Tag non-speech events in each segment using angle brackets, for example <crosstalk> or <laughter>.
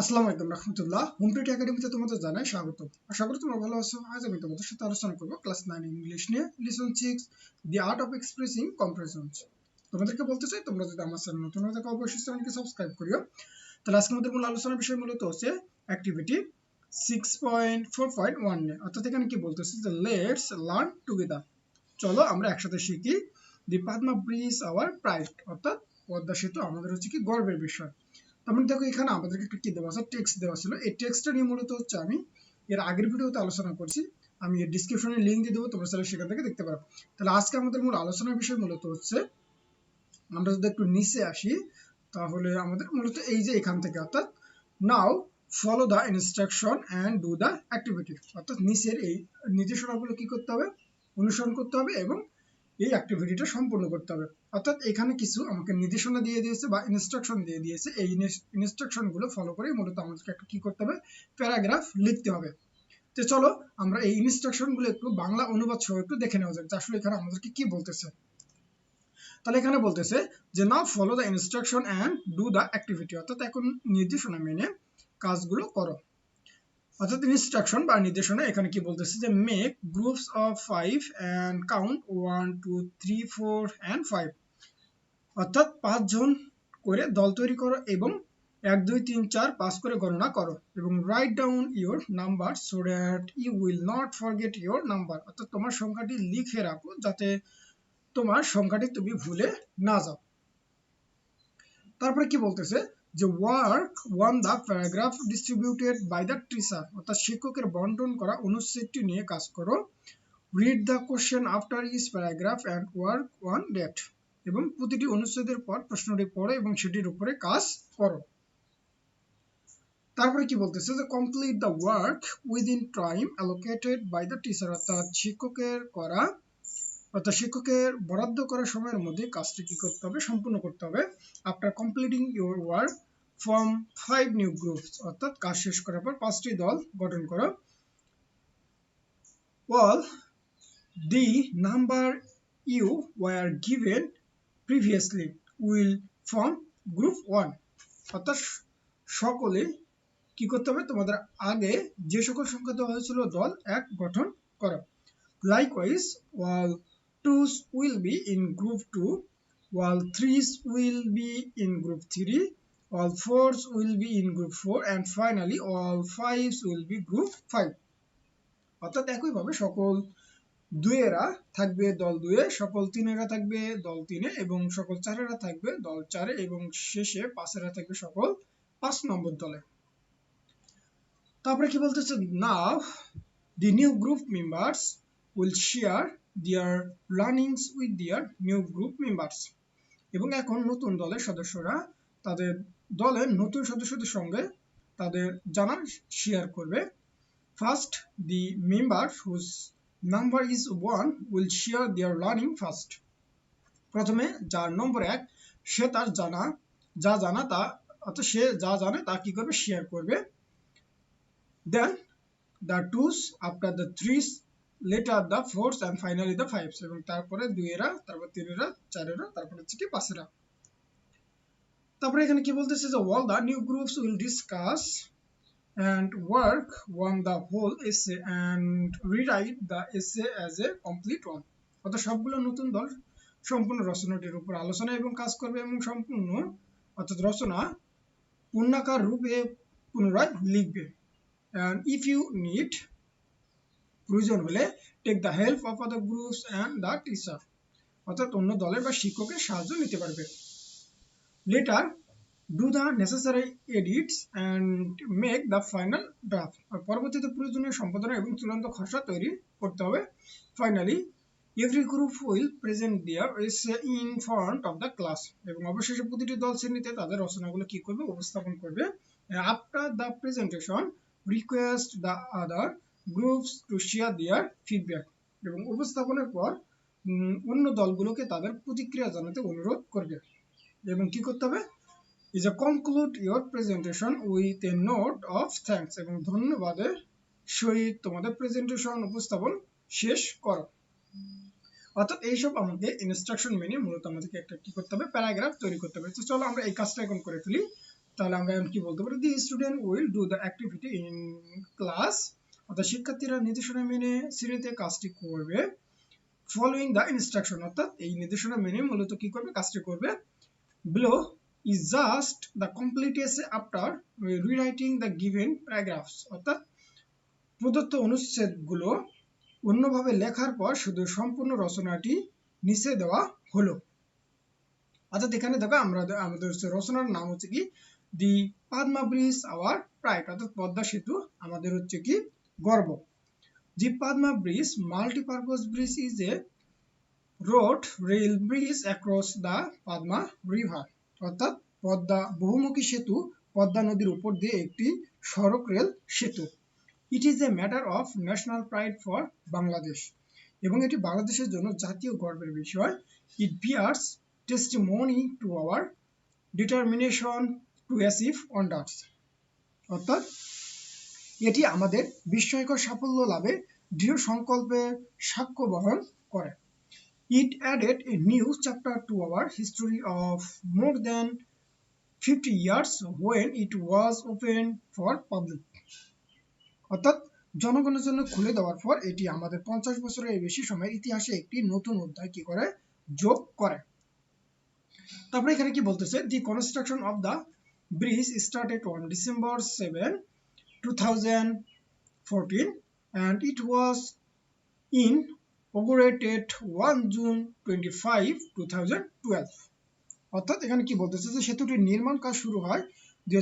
আসসালামু আলাইকুম রহমতুল্লাহ। হোম টিউটি একাডেমিতে তোমাদের জানাই স্বাগত। আশা করি তোমরা ভালো আছো। আজ আমি তোমাদের সাথে আলোচনা করব ক্লাস নাইন ইংলিশ নিয়ে। Lesson six the art of expressing comparisons তোমাদেরকে বলতে চাই, তোমরা যদি আমার চ্যানেল নতুন হয়ে থাকো, অবশ্যই চ্যানেলকে সাবস্ক্রাইব করিও। তাহলে আজকে আমাদের মূল আলোচনার বিষয় মূলত হচ্ছে activity six point four point one নিয়ে। অর্থাৎ এখানে কি বলতেছে যে লেটস লার্ন টুগেদার চলো আমরা একসাথে শিখি। The Padma bridge our pride অর্থাৎ পদ্মা সেতু আমাদের হচ্ছে কি গর্বের বিষয়। তারপরে দেখো এখানে আমাদেরকে একটা কি দেওয়া আছে? টেক্সট দেওয়া ছিল। এই টেক্সটটা নিয়ে মূলত হচ্ছে আমি এর আগের ভিডিওতে আলোচনা করছি। আমি এর ডিসক্রিপশনে লিঙ্ক দিয়ে দেবো, তোমরা চাইলে সেখান থেকে দেখতে পারো। তাহলে আজকে আমাদের মূল আলোচনার বিষয় মূলত হচ্ছে, আমরা যদি একটু নিচে আসি, তাহলে আমাদের মূলত এই যে এখান থেকে, অর্থাৎ now follow the instruction and do the activity অর্থাৎ নিচের এই নির্দেশনাগুলো কি করতে হবে? অনুসরণ করতে হবে এবং এই অ্যাক্টিভিটিটা সম্পূর্ণ করতে হবে। অর্থাৎ এখানে কিছু আমাকে নির্দেশনা দিয়ে দিয়েছে বা ইনস্ট্রাকশন দিয়ে দিয়েছে। এই ইনস্ট্রাকশনগুলো ফলো করে মূলত আমাদেরকে একটা কি করতে হবে? প্যারাগ্রাফ লিখতে হবে। তো চলো, আমরা এই ইনস্ট্রাকশনগুলো একটু বাংলা অনুবাদ সহ একটু দেখে নেওয়া যাক আসলে এখানে আমাদেরকে কি বলতেছে। তাহলে এখানে বলতেছে যে now follow the instruction and do the activity অর্থাৎ এখন নির্দেশনা মেনে কাজগুলো করো। অর্থাৎ ইনস্ট্রাকশন বা নির্দেশনা এখানে কি বলতেছে যে make groups of five and count one two three four and five অর্থাৎ পাঁচজন করে দল তৈরি করো এবং এক, দুই, তিন, চার, পাঁচ করে গণনা করো এবং write down your number so that you will not forget your number অর্থাৎ তোমার সংখ্যাটি লিখে রাখো যাতে তোমার সংখ্যাটি তুমি ভুলে না যাও। তারপরে কি বলতেছে? যে work on the paragraph distributed by the teacher অর্থাৎ শিক্ষকের বন্টন করা অনুচ্ছেদটি নিয়ে কাজ করো। Read the question after each paragraph and work on that এবং প্রতিটি অনুচ্ছেদের পর প্রশ্নটি পড়ো এবং সেটির উপরে কাজ করো। তারপরে কি বলতেছে? যে complete the work within time allocated by the teacher অর্থাৎ শিক্ষকের করা, অর্থাৎ শিক্ষকের বরাদ্দ করা সময়ের মধ্যে কাজটি কি করতে হবে? সম্পূর্ণ করতে হবে। After completing your work form five new groups অর্থাৎ কাজ শেষ করার পর পাঁচটি দল গঠন করো। All the number you were given previously will form group 1 অর্থাৎ সকলে কি করতে হবে? তোমাদের আগে যে সকল সংখ্যা দেওয়া হয়েছিল, দল এক গঠন করো। Likewise all twos will be in group two all threes will be in group three all fours will be in group four and finally all fives will be group five অর্থাৎ একইভাবে সকল দুয়েরা থাকবে দল দুয়ে সকল তিনেরা থাকবে দল তিনে এবং সকল চারেরা থাকবে দল চারে এবং শেষে পাঁচেরা থাকবে সকল পাঁচ নম্বর দলে। তারপরে কি বলতেছে now the new group members will share their learnings with their new group members এবং এখন নতুন দলের সদস্যরা তাদের দলের নতুন সদস্যদের সঙ্গে তাদের জানা শেয়ার করবে। First the member whose number is one will share their learning first প্রথমে যার নম্বর এক, সে তার জানা, যা জানা তা, অর্থাৎ সে যা জানে তা কি করবে? শেয়ার করবে। Then the twos after the threes later the fours and finally the fives এবং তারপরে দুইয়েরা, তারপর তিনেরা, চারেরা, তারপরে হচ্ছে কি পাঁচেরা। তারপরে এখানে কি বলতেছে যে all the new groups will discuss and work on the whole essay and rewrite the essay as a complete one. অর্থাৎ সবগুলো নতুন দল সম্পূর্ণ রচনাটির উপর আলোচনা এবং কাজ করবে এবং সম্পূর্ণ, অর্থাৎ রচনা পূর্ণাকার রূপে পুনরায় লিখবে। And if you need প্রয়োজন হলে take the help of other groups and the teacher অর্থাৎ অন্য দলের বা শিক্ষকের সাহায্য নিতে পারবে। Later the necessary edits and make the final draft আর পরবর্তীতে প্রয়োজনীয় সম্পাদনা এবং চূড়ান্ত খসড়া তৈরি করতে হবে। Finally every group will present their essay in front of the class এবং অবশেষে প্রতিটি দল শ্রেণীতে তাদের রচনাগুলো কি করবে, উপস্থাপন করবে। After the presentation request the other groups to share their feedback এবং উপস্থাপনের পর অন্য দলগুলোকে তাদের প্রতিক্রিয়া জানাতে অনুরোধ করবে। এবং কি করতে হবে? Is a conclude your presentation with a note of thanks এবং ধন্যবাদের সহিত তোমাদের প্রেজেন্টেশন উপস্থাপন শেষ করো। অর্থাৎ এইসব আমাকে ইনস্ট্রাকশন মেনে মূলত আমাদেরকে একটা কি করতে হবে? প্যারাগ্রাফ তৈরি করতে হবে। তো চলো আমরা এই কাজটা এখন করে ফেলি। তাহলে আমরা এখন কি বলতে পারি? The student will do the activity in class অর্থাৎ শিক্ষার্থীরা নির্দেশনা মেনে শ্রেণীতে কাজটি করবে। ফলোইং দ্য ইনস্ট্রাকশন অর্থাৎ এই নির্দেশনা মেনে মূলত কি করবে? কাজটি করবে। Below is just the complete essay after rewriting the given paragraphs অর্থাৎ প্রদত্ত অনুচ্ছেদগুলো অন্যভাবে লেখার পর শুধু সম্পূর্ণ রচনাটি নিচে দেওয়া হলো। অর্থাৎ এখানে দেখো আমরা আমাদের হচ্ছে রচনার নাম হচ্ছে কি? The Padma bridge our pride. অর্থাৎ পদ্মা সেতু আমাদের হচ্ছে কি? গর্ব। The Padma bridge multipurpose bridge is a road, rail bridge across the Padma river অর্থাৎ পদ্মা বহুমুখী সেতু পদ্মা নদীর উপর দিয়ে একটি সড়ক রেল সেতু। It is a matter of national pride for Bangladesh এবং এটি বাংলাদেশের জন্য জাতীয় গর্বের বিষয়। It bears testimony to our determination to achieve wonders অর্থাৎ এটি আমাদের বিস্ময়কর সাফল্য লাভে দৃঢ় সংকল্পে সাক্ষ্য বহন করে। It added a new chapter to our history of more than fifty years when it was open for public অর্থাৎ জনগণের জন্য খুলে দেওয়ার পর এটি আমাদের পঞ্চাশ বছরের বেশি সময়ের ইতিহাসে একটি নতুন অধ্যায় কি করে? যোগ করে। তারপরে এখানে কি বলতেছে? The construction of the bridge started on December seven two thousand fourteen and it was in inaugurated 1 June 25 2012 অর্থাৎ এখানে কি বলতেছে যে সেতুটির নির্মাণ কাজ শুরু হয় দুই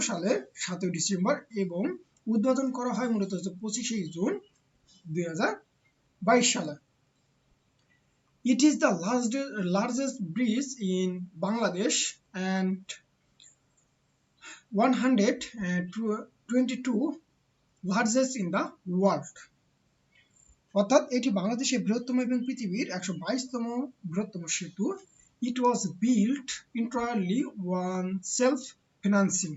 সালের সাতই ডিসেম্বর এবং উদ্বোধন করা হয় মূলত হচ্ছে পঁচিশে জুন দুই সালে It is the largest bridge in Bangladesh and 122 largest in the world. অর্থাৎ এটি বাংলাদেশের বৃহত্তম এবং পৃথিবীর একশো বাইশতম বৃহত্তম সেতু। It was built entirely on self financing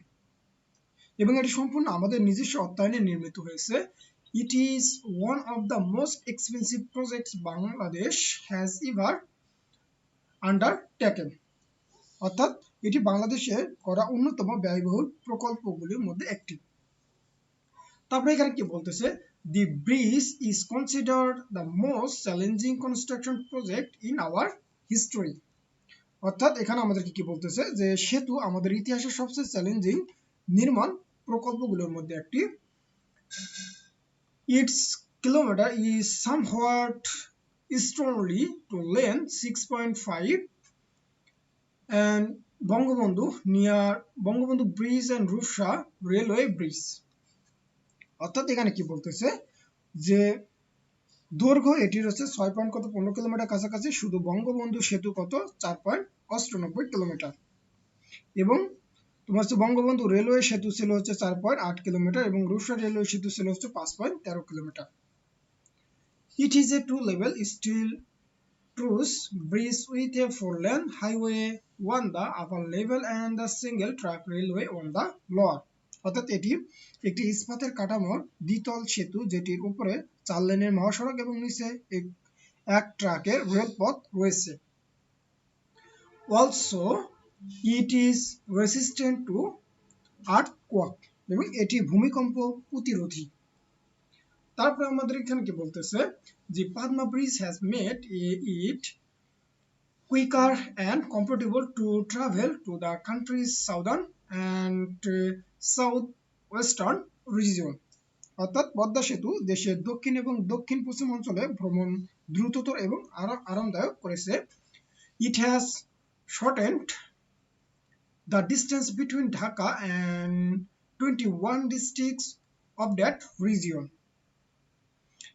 এবং এটি সম্পূর্ণ আমাদের নিজস্ব অর্থায়নে নির্মিত হয়েছে। It is one of the most expensive projects Bangladesh has ever undertaken অর্থাৎ এটি বাংলাদেশে করা অন্যতম ব্যয়বহুল প্রকল্পগুলির মধ্যে একটি। তারপরে এখানে কি বলতেছে? The bridge is considered the most challenging construction project in our history অর্থাৎ এখানে আমাদেরকে কি বলতেছে? যে সেতু আমাদের ইতিহাসের সবচেয়ে চ্যালেঞ্জিং নির্মাণ প্রকল্পগুলোর মধ্যে একটি। Its kilometre is somewhat easterly to length 6.5 and Bangabandhu near Bangabandhu bridge and Rupsha railway bridge অর্থাৎ এখানে কি বলতেছে? যে দৈর্ঘ্য এটির হচ্ছে ছয় পয়েন্ট কত? পনেরো কিলোমিটার কাছাকাছি। শুধু বঙ্গবন্ধু সেতু কত? চার পয়েন্ট অষ্টানব্বই কিলোমিটার এবং তোমার হচ্ছে বঙ্গবন্ধু রেলওয়ে সেতু ছিল হচ্ছে চার পয়েন্ট আট কিলোমিটার এবং রূপসা রেলওয়ে সেতু ছিল হচ্ছে পাঁচ পয়েন্ট তেরো kilometre it is a two level steel truss bridge with a four lane highway on the upper level and the single track railway on the lower অর্থাৎ এটি একটি ইস্পাতের কাঠামোর দ্বিতল সেতু যেটির উপরে চার লেনের মহাসড়ক এবং নিচে এক ট্রাকের রেলপথ রয়েছে। Also it is resistant to earthquake এবং এটি ভূমিকম্প প্রতিরোধী। তারপরে আমাদের এখানে কি বলতেছে? যে Padma bridge has made it quicker and comfortable to travel to the country's southern and south western region অর্থাৎ পদ্মা সেতু দেশের দক্ষিণ এবং দক্ষিণ পশ্চিম অঞ্চলে ভ্রমণ দ্রুততর এবং আরামদায়ক করেছে it has shortened the distance between Dhaka and 21 districts of that region.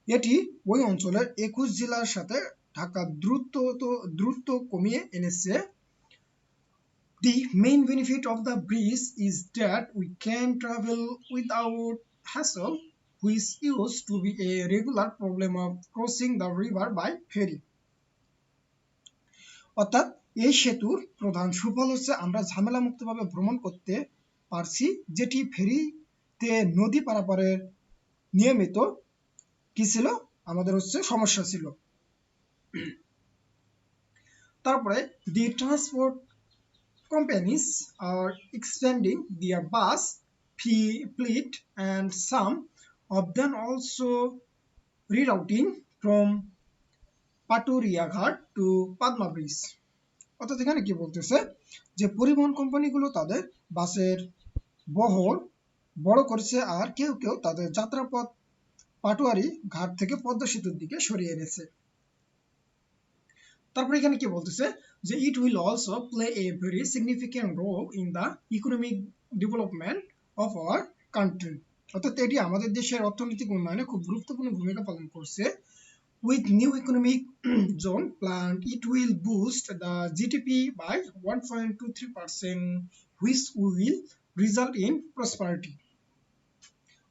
এটি ওই অঞ্চলের একুশ জেলার সাথে ঢাকা দ্রুত দ্রুত কমিয়ে এনেছে The main benefit of the bridge is that we can travel without hassle, which used to be a regular problem of crossing the river by ferry. অর্থাৎ এই সেতুর প্রধান সুফল হচ্ছে আমরা ঝামেলা মুক্তভাবে ভ্রমণ করতে পারছি যেটি ফেরিতে নদী পারাপারের নিয়মিত কি ছিল আমাদের হচ্ছে সমস্যা ছিল তারপরে the transport companies are expanding their bus fleet, and some of them also rerouting from Paturiaghat to Padma bridge অর্থাৎ এখানে কি বলতেছে? যে পরিবহন কোম্পানিগুলো তাদের বাসের বহর বড় করেছে আর কেউ কেউ তাদের যাত্রাপথ পাটুয়ারি ঘাট থেকে পদ্মা সেতুর দিকে সরিয়ে এনেছে। তারপরে এখানে কি বলতেছে? যে it will also play a very significant role in the economic development of our country অর্থাৎ এটি আমাদের দেশের অর্থনৈতিক উন্নয়নে খুব গুরুত্বপূর্ণ ভূমিকা পালন করছে। With new economic <clears throat> zone planned it will boost the gdp by 1.23 percent, which will result in prosperity.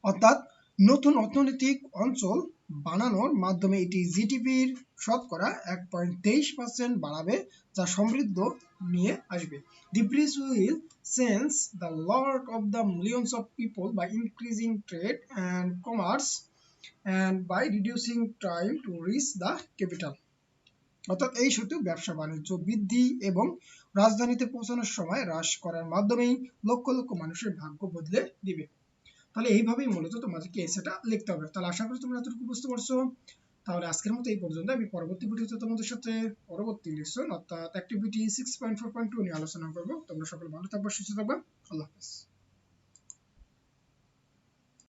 অর্থাৎ নতুন অর্থনৈতিক অঞ্চল বানানোর মাধ্যমে এটি জিডিপির শতকরা এক পয়েন্ট তেইশ পার্সেন্ট বাড়াবে, যা সমৃদ্ধ নিয়ে আসবে। The bridge will sense the load of the millions of people by increasing trade and commerce and by reducing time to reach the capital অর্থাৎ এই সেতু ব্যবসা বাণিজ্য বৃদ্ধি এবং রাজধানীতে পৌঁছানোর সময় হ্রাস করার মাধ্যমেই লক্ষ লক্ষ মানুষের ভাগ্য বদলে দিবে। তাহলে এইভাবেই মূলত তোমাদেরকে এসেটা লিখতে হবে। তাহলে আশা করি তোমরা এতটুকু বুঝতে পারছ। তাহলে আজকের মতো এই পর্যন্ত। আমি পরবর্তী ভিডিওতে তোমাদের সাথে পরবর্তী লেসন অর্থাৎ activity six point four point two নিয়ে আলোচনা করব। তোমরা সকলে ভালো থাকবে, সুস্থ থাকবে। আল্লাহ হাফিজ।